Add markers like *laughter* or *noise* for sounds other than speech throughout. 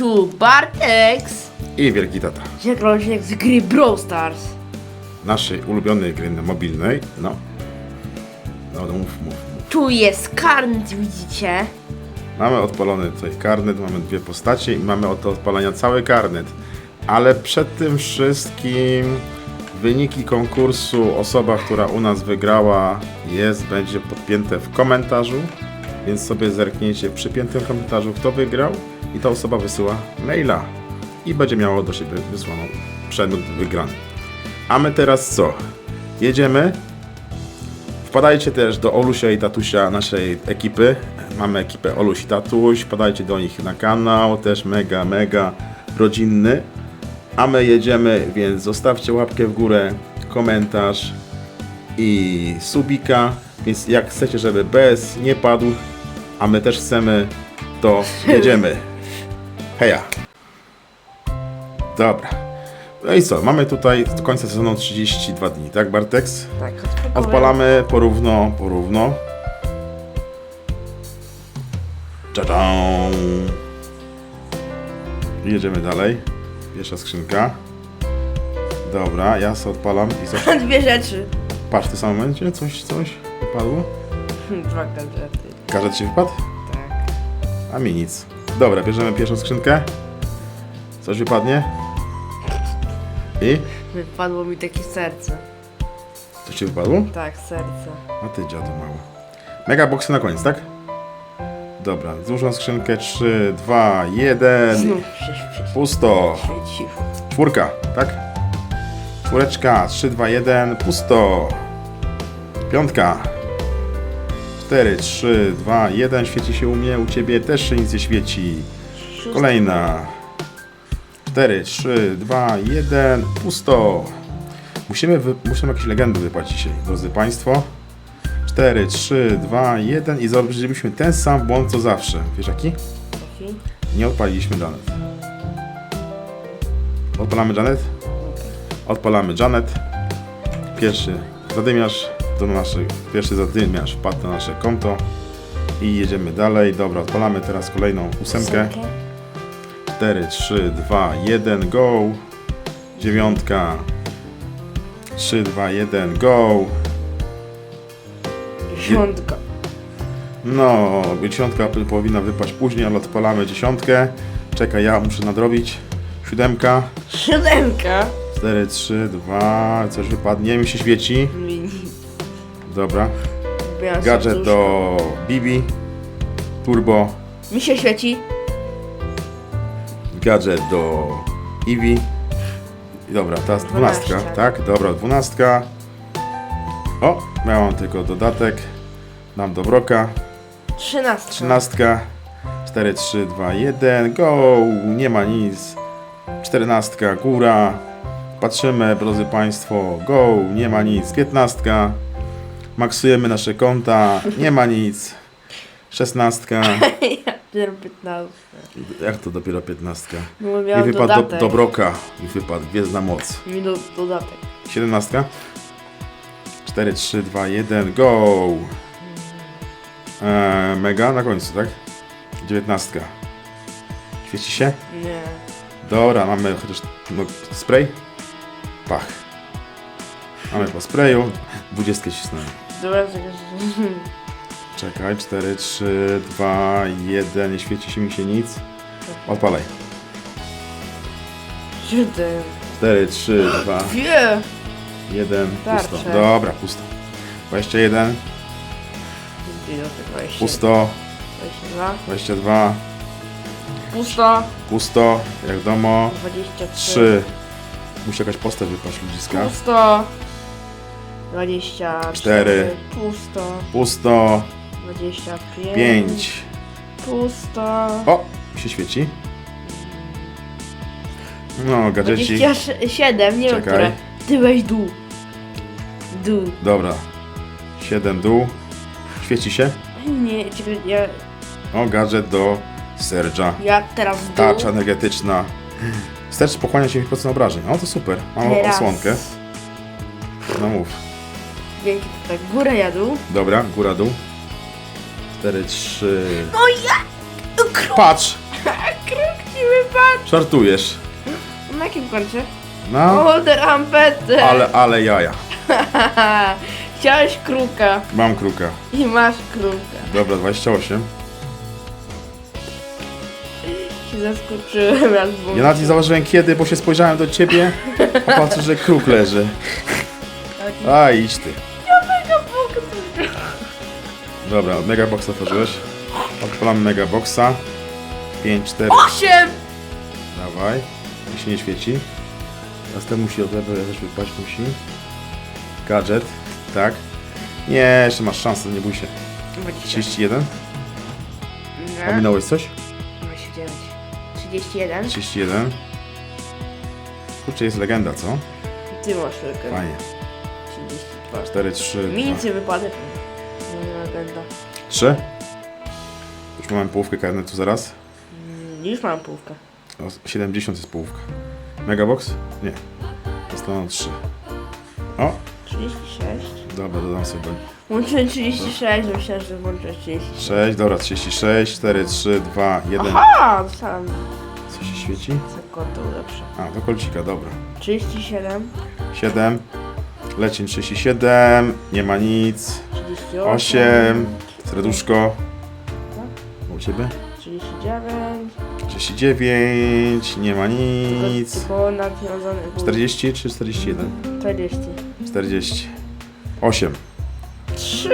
Tu Bartex. I Wielki Tata. Zielony z gry Brawl Stars. Naszej ulubionej gry mobilnej. No. No, no mów, mów, mów. Tu jest karnet, widzicie? Mamy odpalony tutaj karnet, mamy dwie postacie i mamy od odpalania cały karnet. Ale przed tym wszystkim wyniki konkursu, osoba, która u nas wygrała, jest, będzie podpięte w komentarzu. Więc sobie zerknijcie w przypiętym komentarzu, kto wygrał i ta osoba wysyła maila i będzie miała do siebie wysłaną przedmiot wygrany. A my teraz co? Jedziemy Wpadajcie też do Olusia i Tatusia naszej ekipy. Mamy ekipę Oluś i Tatuś. Wpadajcie do nich na kanał, też mega, mega rodzinny. A my jedziemy, więc zostawcie łapkę w górę, komentarz i subika. Więc jak chcecie, żeby bez nie padł, a my też chcemy, to jedziemy. Heja. Dobra. No i co? Mamy tutaj do końca sezonu 32 dni, tak Bartex? Tak, Odpalamy porówno, porówno. Tadam. I Jedziemy dalej. Pierwsza skrzynka. Dobra, ja sobie odpalam i coś. *laughs* Dwie rzeczy. Patrz, w tym samym momencie coś, coś wypadło. *laughs* Dwa gadżety. Każdy ci wypadł? Tak. A mi nic. Dobra, bierzemy pierwszą skrzynkę. Coś wypadnie. I? Wypadło mi takie serce. Coś ci wypadło? Tak, serce. A ty dziadu mały. Mega boxy na koniec, tak? Dobra, dużą skrzynkę 3, 2, 1. Znów się świeci. Pusto. Świeciło. Czwórka, tak? Czwóreczka, 3, 2, 1, pusto. Piątka. 4, 3, 2, 1. Świeci się u mnie, u ciebie też się nic nie świeci. Kolejna. 4, 3, 2, 1, pusto. Musimy, wy, muszę jakieś legendy wypłacić dzisiaj, drodzy Państwo. 4, 3, 2, 1 i zrobiliśmy ten sam błąd co zawsze. Wiesz jaki? Nie odpaliliśmy Janet. Odpalamy Janet? Odpalamy Janet. Pierwszy zadymiarz do naszych, pierwszy zadymiarz wpadł na nasze konto i jedziemy dalej. Dobra, odpalamy teraz kolejną ósemkę. 4, 3, 2, 1, go. Dziewiątka. 3, 2, 1, go. Dziesiątka. No, dziesiątka powinna wypaść później, ale odpalamy dziesiątkę. Czekaj, ja muszę nadrobić. Siódemka. Siódemka. 4, 3, 2, coś wypadnie, mi się świeci. Dobra. Gadżet do Bibi. Turbo. Mi się świeci. Gadżet do Eevee. I Dobra, teraz dwunastka, Dwunastka. tak? Dobra, dwunastka. O, miałam tylko dodatek. Dam do Broka. Trzynastka. Trzynastka. 4, 3, 2, 1, go! Nie ma nic. Czternastka, góra. Patrzymy, drodzy Państwo, go! Nie ma nic. Piętnastka. Maksujemy nasze konta. Nie ma nic. Szesnastka. *laughs* ja dopiero piętnastka. Jak to dopiero piętnastka? No I miałem wypadł do, dodatek. do Broka. I wypadł Gwiezdna Moc. Mi do, dodatek. Siedemnastka. 4, 3, 2, 1, go! Eee, mega na końcu, tak? Dziewiętnastka. Świeci się? Nie. Dobra, mamy chociaż no, spray. Pach. Mamy po sprayu. Dwudziestkę cisnąłem. Czekaj. Czekaj, 4, 3, 2, 1, nie świeci się mi się nic. Odpalaj. 7. 4, 3, 2, Dwie! 1, pusto. Dobra, pusto. 21, pusto, 22. 22, Pusta. pusto, jak domo, 23. Musi jakaś postać wypaść ludziska. Pusto. 24, Cztery. pusto, pusto, 25, 5. pusto, O, się świeci. No, gadżeci. 27, nie wiem które. Ty weź dół. Dół. Dobra. 7 dół. Świeci się. Nie, czekaj, ja, O, gadżet do Serge'a. ja teraz dół. Tarcza energetyczna. Wstecz pochłania 9% obrażeń. O, to super. Mam Teraz. osłonkę. No mów. Wielki tak, górę ja dół. Dobra, góra, dół. 4, 3. No ja! Kruk Patrz! *laughs* ci wypadł. Żartujesz. Na jakim kończy? No, O, te rampety! ale, ale jaja. *laughs* Chciałeś kruka Mam kruka. i masz kruka. Dobra, 28. Się zaskoczyłem raz w Ja nawet nie zauważyłem kiedy, bo się spojrzałem do ciebie, a patrzę, że kruk leży. *laughs* A, idź ty. Dobra, megabox otworzyłeś. Odpalam megaboxa. 5, 4, Osiem! dawaj. Mi się nie świeci. Ten musi odebrać, ja też wypaść musi. Gadżet, tak. Nie, jeszcze masz szansę, nie bój się. 31. Nie. Ominąłeś coś? 29. 31. 31. Kurczę, jest legenda, co? Ty masz tylko. Fajnie. 32. 4, 3, Mi 2. nic nie wypadek. Legenda. 3. Już mamy połówkę karnetu zaraz. Mm, Już mam połówkę. O, 70 jest połówka. Megabox? Nie. Zostaną 3. O, 36. dobra, dodam sobie. Łączyłem 36, myślałem, że włączę 36. 6, dobra, 36, 4, 3, 2, 1. Aha! Dostałem Co się świeci? sekotę lepsze. A, do kolcika, dobra. 37, 7. Lecień 37, nie ma nic. 38, 8. Serduszko. U ciebie? 39, 39, nie ma nic. tylko nadwiązany 40 czy 41? 40. 40. 8. 3.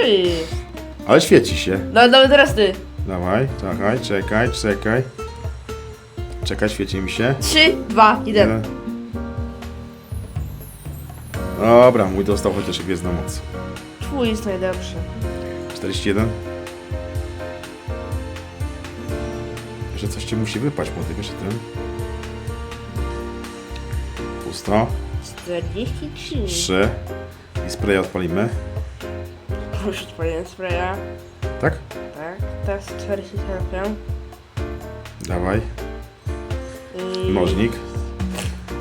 Ale świeci się. No, no teraz ty. Dawaj, czekaj, czekaj, czekaj. Czekaj, świeci mi się. 3, 2, 1. Jeden. Dobra, mój dostał chociaż gwiezdną moc. Twój jest najlepszy. 41. Że coś ci musi wypaść, młody, wiesz o tym? Pusto. 43. 3. I spray odpalimy. Już odpaliłem spraya. Tak? Tak. Teraz 47. Dawaj. Yy, Mnożnik.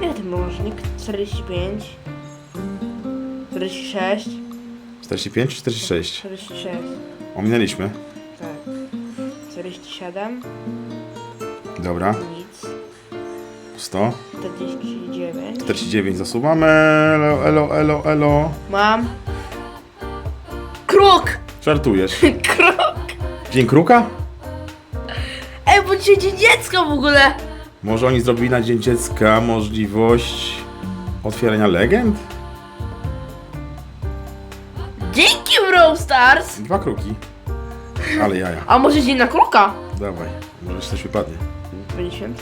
Ile ten mnożnik? 45. 46. 45 czy 46? 46. Ominęliśmy. Tak. 47. Dobra. Nic. Pusto. 49. 49 zasuwamy. Elo, elo, elo, elo. Mam. Kruk! Żartujesz. *laughs* Kruk! Dzień kruka? Ej, bo dzisiaj dzień dziecka w ogóle! Może oni zrobili na Dzień Dziecka możliwość otwierania legend? Stars! Dwa kruki. Ale jaja. A może dzień na kruka? Dawaj, może coś wypadnie. 50.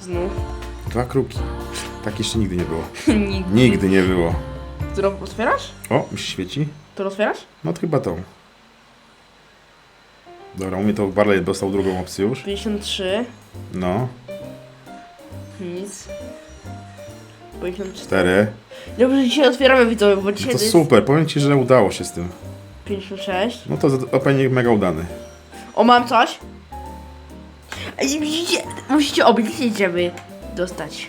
Znów. Dwa kruki. Tak jeszcze nigdy nie było. *laughs* Nigdy. Nigdy nie było. Którą otwierasz? O, mi się świeci. To otwierasz? No to chyba tą. Dobra, u mnie to Barley dostał drugą opcję już. 53. No, Nic. 54. cztery. Dobrze, dzisiaj otwieramy widzowie, bo No dzisiaj to to jest super, powiem ci, że udało się z tym. 56. No to za- opening mega udany. O, mam coś. Ej, Musicie, musicie obliczyć, żeby dostać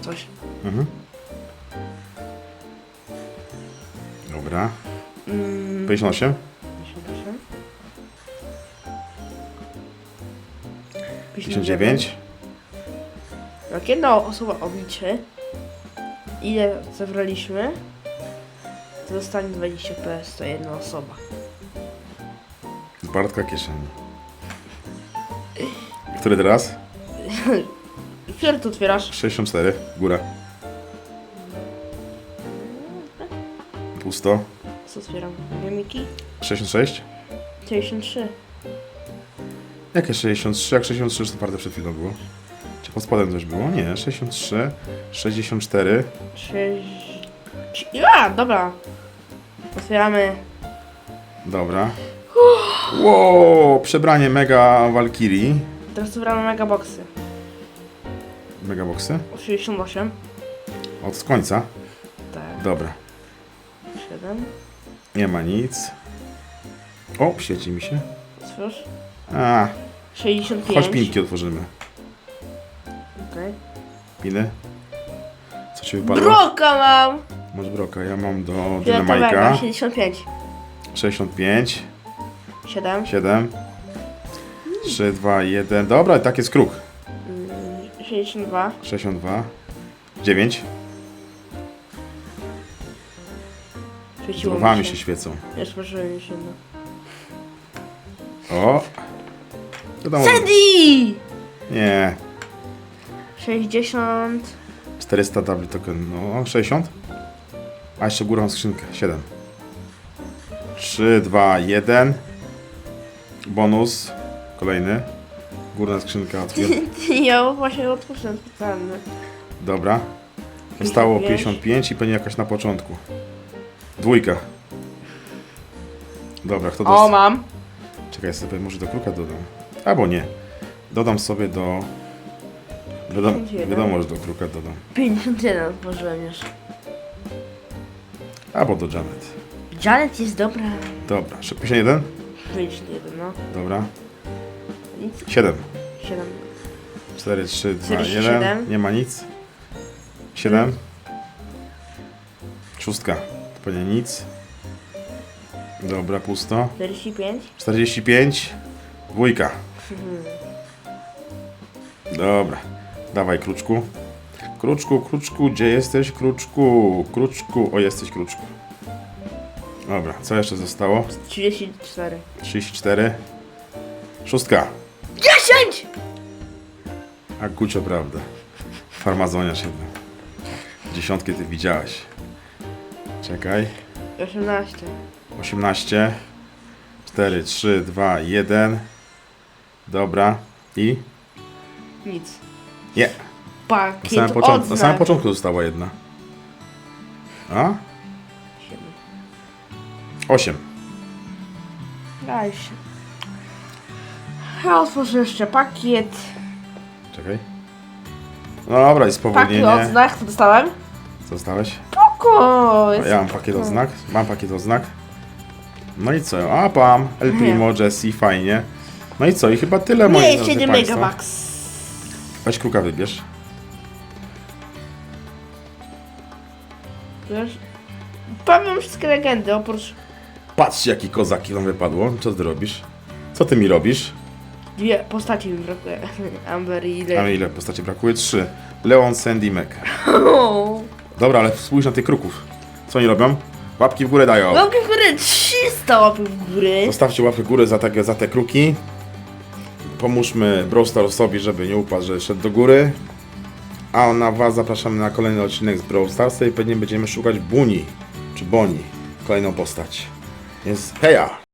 coś. Mhm. Dobra. Mm, 58. 58. 59. Jak jedna osoba obliczy, ile zebraliśmy, to dostanie 20 PS, to jedna osoba. Z Bartka kieszeni. Który teraz? *laughs* Który to otwierasz? 64. Góra. Pusto. Co otwieram? Mimiki? 66. 63. Jakie 63? Jak 63 to parte przed chwilą było? Czy pod spodem coś było? Nie, 63, 64. 6... Ja, dobra. Otwieramy. Dobra. Wow, przebranie mega Valkyrie. Teraz otwieramy megaboxy. Mega boxy. 68. Od końca. Tak. Dobra. 7. Nie ma nic. O, świeci mi się. Otwórz. A, 65. chodź pinki otworzymy. Piny. Co ci wypadło? Broka mam! Masz broka, ja mam do Fioletowego. dynamajka. 75. 65, 7. 7, 3, 2, 1. Dobra, i tak jest kruk. 62. 62. 9. Świeciło Dwoma mi się świecą. Ja spojrzałem już jedno. O! Wiadomo, Sandy! nie. 60. 400 double token, no 60. A jeszcze górą skrzynkę, 7. 3, 2, 1. Bonus. Kolejny. Górna skrzynka otwier. *laughs* Ja właśnie odpuszczam specjalny. Dobra. Zostało 55. 55 i pewnie jakaś na początku. Dwójka. Dobra, kto O, dostał? mam. Czekaj, sobie może do kruka dodam. Albo nie. Dodam sobie do... Wiadomo, 51. wiadomo że do kruka dodam. 51 otworzyłem już. Albo do Janet. Janet jest dobra. Dobra, 51? 51, no. Dobra. Nic. 7. 7. 4, 3, 2, 1. 47. Nie ma nic. 7. Szóstka. To pewnie nic. Dobra, pusto. 45. 45. Dwójka. Dobra. Dawaj, kruczku. Kruczku, kruczku, gdzie jesteś, kruczku? Kruczku, o jesteś, kruczku. Dobra, co jeszcze zostało? 34. 34. Szóstka. 10! A gucio, prawda. Farmazoniarz jeden. Dziesiątki ty widziałeś. Czekaj. 18. 18. 4, 3, 2, 1. Dobra. I? Nic. Nie. Na Pakiet samym, początku, na odznak. samym początku została jedna. A? 8. Daj się. Ja otworzę jeszcze pakiet. Czekaj. Dobra, i Pakiet spowolnienie. odznak, co dostałem? Co dostałeś? Spoko! Jest... Ja mam pakiet odznak. Mam pakiet odznak. No i co? A, pam. El Primo, Jesse, fajnie. No i co? I chyba tyle, moi Nie, drodzy 7 państwo. megabucks. Weź kruka wybierz. Wiesz? Pamiętam wszystkie legendy, oprócz Patrzcie, jaki kozaki wam wypadło. Co ty robisz? Co ty mi robisz? dwie postaci mi brakuje. Amber i A Lady. mi ile postaci brakuje? Trzy. Leon, Sandy, Mac. *laughs* Dobra, ale spójrz na tych kruków. Co oni robią? Łapki w górę dają. Łapki w górę, 300 łapek w górę. Zostawcie łapkę w górę za te, za te kruki. Pomóżmy Brawl Starsowi, żeby nie upadł, że szedł do góry. A na Was zapraszamy na kolejny odcinek z Brawl Starsa i pewnie będziemy szukać Buni, czy Boni, kolejną postać. Więc heja!